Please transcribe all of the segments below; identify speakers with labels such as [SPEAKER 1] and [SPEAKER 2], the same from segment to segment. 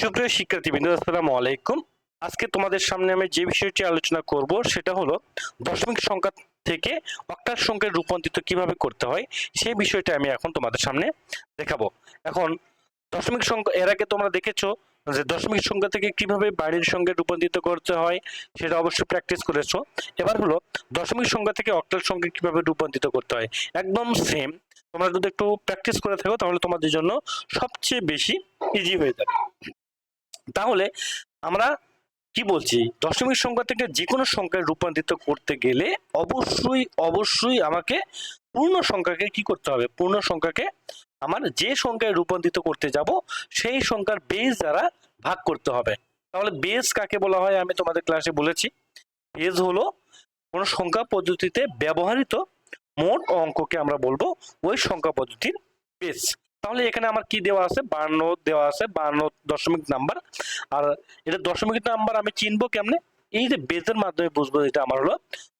[SPEAKER 1] সুপ্রিয় শিক্ষার্থীবৃন্দ আসসালামু আলাইকুম। আজকে তোমাদের সামনে আমি যে বিষয়টি আলোচনা করব, সেটা হলো দশমিক সংখ্যা থেকে অক্টাল সংখ্যায় রূপান্তরিত কীভাবে করতে হয়, সেই বিষয়টা আমি এখন তোমাদের সামনে দেখাবো। এখন, দশমিক সংখ্যা, এর আগে তোমরা দেখেছ যে দশমিক সংখ্যা থেকে কীভাবে বাড়ির সঙ্গে রূপান্তরিত করতে হয়, সেটা অবশ্যই প্র্যাকটিস করেছ। এবার হলো, দশমিক সংখ্যা থেকে অক্টাল সংখ্যা কীভাবে রূপান্তরিত করতে হয়, একদম সেম তোমরা যদি একটু প্র্যাকটিস করে থাকো, তাহলে তোমাদের জন্য সবচেয়ে বেশি ইজি হয়ে যাবে। তাহলে আমরা কি বলছি? দশমিক সংখ্যা থেকে যে কোনো সংখ্যায় রূপান্তরিত করতে গেলে অবশ্যই অবশ্যই আমাকে পূর্ণ সংখ্যাকে কি করতে হবে? পূর্ণ সংখ্যাকে আমার যে সংখ্যায় রূপান্তরিত করতে যাব, সেই সংখ্যার বেস দ্বারা ভাগ করতে হবে। তাহলে বেস কাকে বলা হয়? আমি তোমাদের ক্লাসে বলেছি। বেস হলো কোনো সংখ্যা পদ্ধতিতে ব্যবহৃত মোট অঙ্ককে আমরা বলব ওই সংখ্যা পদ্ধতির বেস তাহলে এখানে আমার কি দেওয়া আছে? বান্ন দেওয়া আছে, বান্ন দশমিক নাম্বার। আর এটা দশমিক নাম্বার আমি চিনবো কেমনে? এই যে বেজের মাধ্যমে বুঝব এটা আমার হলো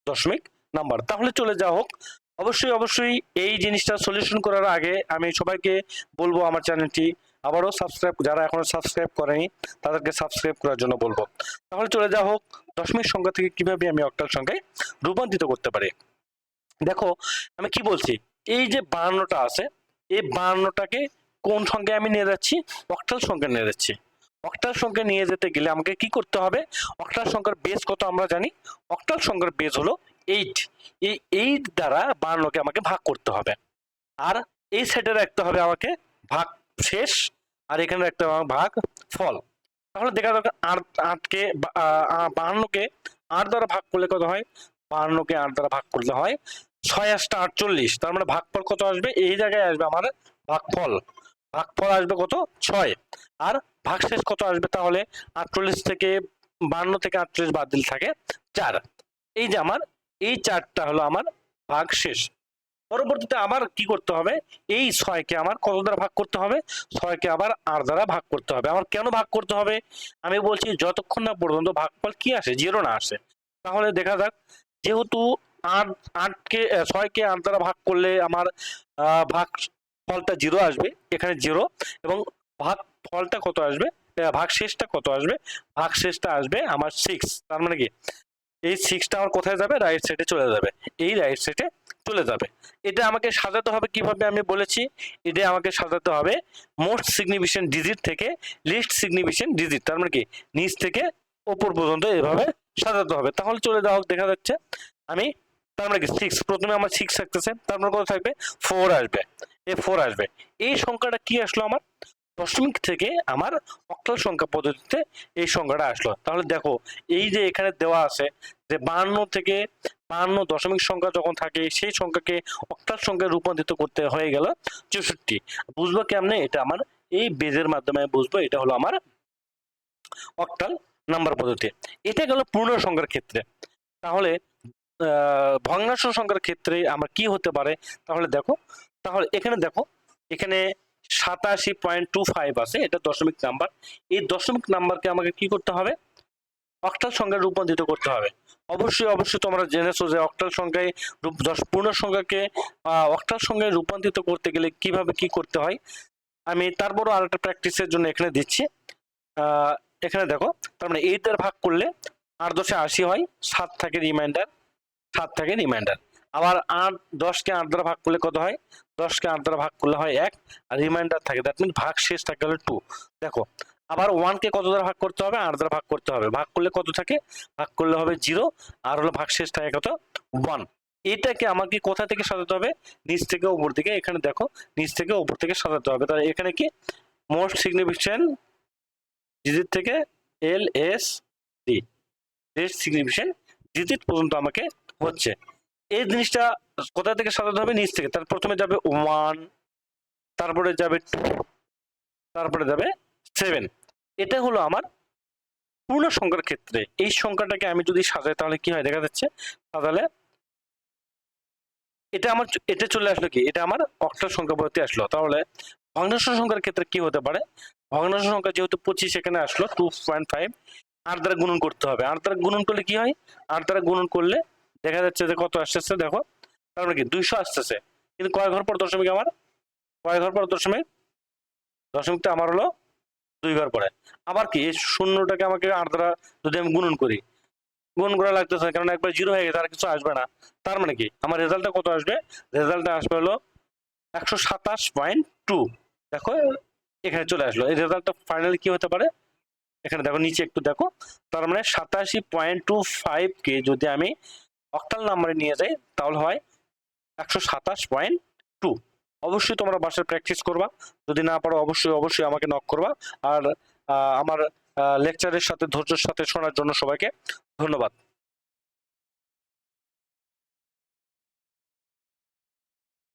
[SPEAKER 1] দশমিক নাম্বার। তাহলে চলে যাওয়া হোক। অবশ্যই অবশ্যই এই জিনিসটা সলিউশন করার আগে আমি সবাইকে বলব আমার চ্যানেলটি। আবারও সাবস্ক্রাইব যারা এখনও সাবস্ক্রাইব করেনি, তাদেরকে সাবস্ক্রাইব করার জন্য বলব। তাহলে চলে যাওয়া হোক। দশমিক সংখ্যা থেকে কীভাবে আমি অক্টাল সংখ্যায় রূপান্তরিত করতে পারি? দেখো, আমি কি বলছি? এই যে বাহান্নটা আছে এই বাহান্নটাকে কোন সংখ্যায় আমি নিয়ে যাচ্ছি? অক্টাল সংখ্যা নিয়ে যাচ্ছি। অক্টাল সংখ্যা নিয়ে যেতে গেলে আমাকে কি করতে হবে? অক্টাল সংখ্যার বেস কত আমরা জানি? অক্টাল সংখ্যার বেস হলো এইট এই এইট দ্বারা বাহান্নকে আমাকে ভাগ করতে হবে। আর এই সাইডে রাখতে হবে আমাকে ভাগ শেষ, আর এখানে রাখতে হবে ভাগ ফল। তাহলে দেখা দরকার আট, আটকে বাহান্নকে আট দ্বারা ভাগ করলে কত হয়? বাহান্নকে আট দ্বারা ভাগ করলে হয় ছয় আটটা আটচল্লিশ, তার মানে ভাগফল কত আসবে? এই জায়গায় আসবে আমার ভাগফল। ভাগফল আসবে কত? ছয়। আর ভাগশেষ কত আসবে তাহলে? আটচল্লিশ থেকে বান্ন থেকে আটচল্লিশ বাদ দিলে থাকে চার। এই যে আমার, এই চারটা হলো আমার ভাগ শেষ পরবর্তীতে আবার কি করতে হবে? এই ছয়কে আমার কত দ্বারা ভাগ করতে হবে? ছয়কে আবার আট দ্বারা ভাগ করতে হবে। আমার কেন ভাগ করতে হবে? আমি বলছি, যতক্ষণ না পর্যন্ত ভাগফল কি আসে? জিরো না আসে। তাহলে দেখা যাক, যেহেতু আট আটকে ছয়কে আট দ্বারা ভাগ করলে আমার ভাগ ফলটা জিরো আসবে, এখানে জিরো এবং ভাগ ফলটা কত আসবে? ভাগ শেষটা কত আসবে? ভাগ শেষটা আসবে আমার সিক্স তার মানে কি? এই সিক্সটা আমার কোথায় যাবে? রাইট সাইডে চলে যাবে। এই রাইট সাইডে চলে যাবে। এটা আমাকে সাজাতে হবে কীভাবে আমি বলেছি? এটা আমাকে সাজাতে হবে মোস্ট সিগনিফিকেন্ট ডিজিট থেকে লিস্ট সিগনিফিকেন্ট ডিজিট তার মানে কি? নিচ থেকে ওপর পর্যন্ত এভাবে সাজাতে হবে। তাহলে চলে যাওয়া দেখা যাচ্ছে। আমি তার মানে কি? সিক্স প্রথমে আমার সিক্স থাকতেছে, তারপর কত থাকবে? ফোর আসবে। এ ফোর আসবে। এই সংখ্যাটা কি আসলো আমার? দশমিক থেকে আমার অক্টাল সংখ্যা পদ্ধতিতে এই সংখ্যাটা আসলো। তাহলে দেখো, এই যে এখানে দেওয়া আছে যে বাহান্ন থেকে বাহান্ন দশমিক সংখ্যা যখন থাকে, সেই সংখ্যাকে অক্টাল সংখ্যায় রূপান্তরিত করতে হয়ে গেল চৌষট্টি। বুঝব কেমনে? এটা আমার এই বেজের মাধ্যমে বুঝব, এটা হলো আমার অক্টাল নাম্বার পদ্ধতি। এটা গেল পূর্ণ সংখ্যার ক্ষেত্রে। তাহলে ভগ্নাংশ সংখ্যার ক্ষেত্রে আমার কি হতে পারে? তাহলে দেখো, তাহলে এখানে দেখো, এখানে সাতাশি পয়েন্ট টু ফাইভ আছে, এটা দশমিক নাম্বার। এই দশমিক নাম্বারকে আমাকে কি করতে হবে? অক্টাল সংখ্যায় রূপান্তরিত করতে হবে। অবশ্যই অবশ্যই তোমরা জেনেছো যে অক্টাল সংখ্যায় রূপ- দশ, পূর্ণ সংখ্যাকে অক্টাল সংখ্যায় রূপান্তরিত করতে গেলে কীভাবে কি করতে হয়? আমি তারপরও আরেকটা প্র্যাকটিসের জন্য এখানে দিচ্ছি। এখানে দেখো, তার মানে এইট দ্বারা ভাগ করলে আট দশে আশি হয়, সাত থাকে রিমাইন্ডার সাত থাকে রিমাইন্ডার আবার আট দশকে আট দ্বারা ভাগ করলে কত হয়? দশকে আট দ্বারা ভাগ করলে হয় এক, আর রিমাইন্ডার থাকে। দ্যাট মিন ভাগ শেষ থাকে হলো টু দেখো, আবার ওয়ানকে কত দ্বারা ভাগ করতে হবে? আট দ্বারা ভাগ করতে হবে। ভাগ করলে কত থাকে? ভাগ করলে হবে জিরো আর হলো ভাগ শেষ থাকে কত? ওয়ান এটাকে আমাকে কোথা থেকে সাজাতে হবে? নিচ থেকে উপর দিকে। এখানে দেখো, নিচ থেকে উপর থেকে সাজাতে হবে। তাহলে এখানে কি? মোস্ট সিগনিফিকেন্ট ডিজিট থেকে L S D least significant digit পর্যন্ত আমাকে হচ্ছে। এই জিনিসটা কোথা থেকে সাজাতে হবে? নিচ থেকে। তার প্রথমে যাবে ওয়ান তারপরে যাবে টু তারপরে যাবে সেভেন এটা হলো আমার পূর্ণ সংখ্যার ক্ষেত্রে। এই সংখ্যাটাকে আমি যদি সাজাই, তাহলে কি হয়? দেখা যাচ্ছে, সাজালে এটা আমার এটা চলে আসলো কি? এটা আমার অক্টাল সংখ্যা পদ্ধতি আসলো। তাহলে ভগ্নাংশ সংখ্যার ক্ষেত্রে কি হতে পারে? ভগ্নাংশ সংখ্যা যেহেতু পঁচিশ এখানে আসলো টু পয়েন্ট ফাইভ আট দ্বারা গুণন করতে হবে। আট দ্বারা গুণন করলে কি হয়? আট দ্বারা গুণন করলে দেখা যাচ্ছে যে কত আসতেছে দেখো। তার মানে কি দুইশো আসতেছে। কিন্তু কয় ঘর পর দশমিক আমার? কয় ঘর পর দশমিক? দশমিকটা আমার হলো দুই ঘর পরে। আবার কি এই শূন্যটাকে আমাকে আট দ্বারা যদি আমি গুণন করি গুণ করা লাগতেছে না, কারণ একবার জিরো হয়ে গেছে আর কিছু আসবে না। তার মানে কি আমার রেজাল্টটা কত আসবে? রেজাল্টটা আসবে হলো একশো সাতাশ পয়েন্ট টু দেখো এখানে চলে আসলো। এই রেজাল্টটা ফাইনালি কি হতে পারে? এখানে দেখো নিচে একটু দেখো। তার মানে সাতাশি পয়েন্ট টু ফাইভ কে যদি আমি অক্টাল নাম্বারে নিয়ে যাই, তাহলে হয় একশো সাতাশ পয়েন্ট টু অবশ্যই তোমরা বাসায় প্র্যাকটিস করবা। যদি না পারো, অবশ্যই অবশ্যই আমাকে নক করবা। আর আমার লেকচারের সাথে, ধৈর্যের সাথে শোনার জন্য সবাইকে ধন্যবাদ।